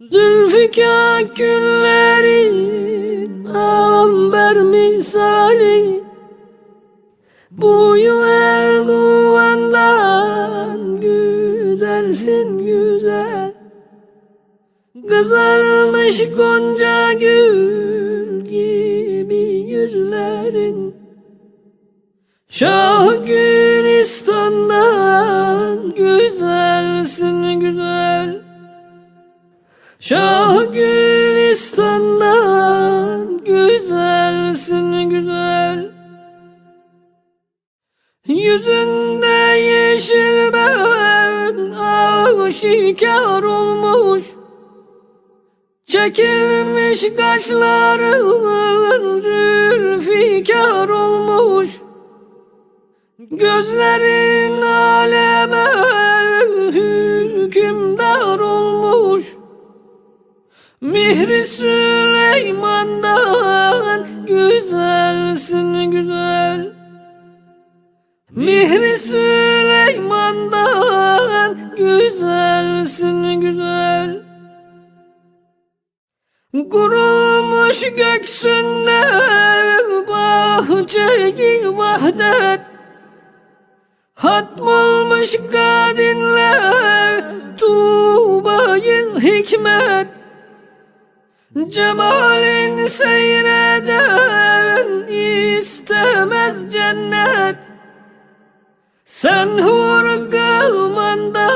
Zülfikar günlerin amber misali Boyu Erdoğan'dan güzelsin güzel. Kızarmış gonca gül gibi yüzlerin Şah Gülistan'dan Şah Gülistan'dan güzelsin güzel. Yüzünde yeşil ben aşikar olmuş. Çekilmiş kaşların zülfikar olmuş. Gözlerin aleme hükümdar olmuş Mihri Süleyman'dan güzelsin güzel. Mihri Süleyman'dan güzelsin güzel. Kurulmuş göksünde bahçeyi vahdet. Hatmolmuş kadinle tuğbayı hikmet Cemalin seyreden istemez cennet. Sen hur kılmandan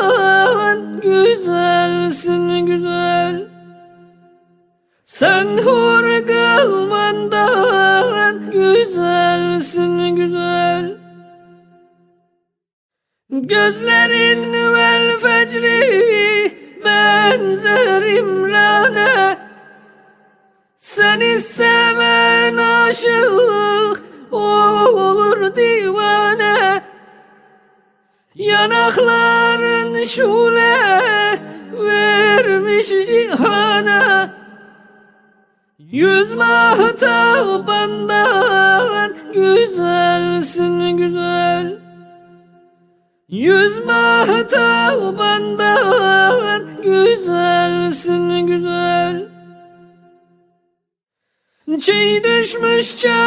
güzelsin güzel. Sen hur kılmandan güzelsin güzel. Gözlerin vel fecri benzer imrane Seni seven aşık olur divane. Yanakların şule vermiş cihana Yüz mahtabandan güzelsin güzel. Yüz mahtabandan güzelsin Çiğ düşmüş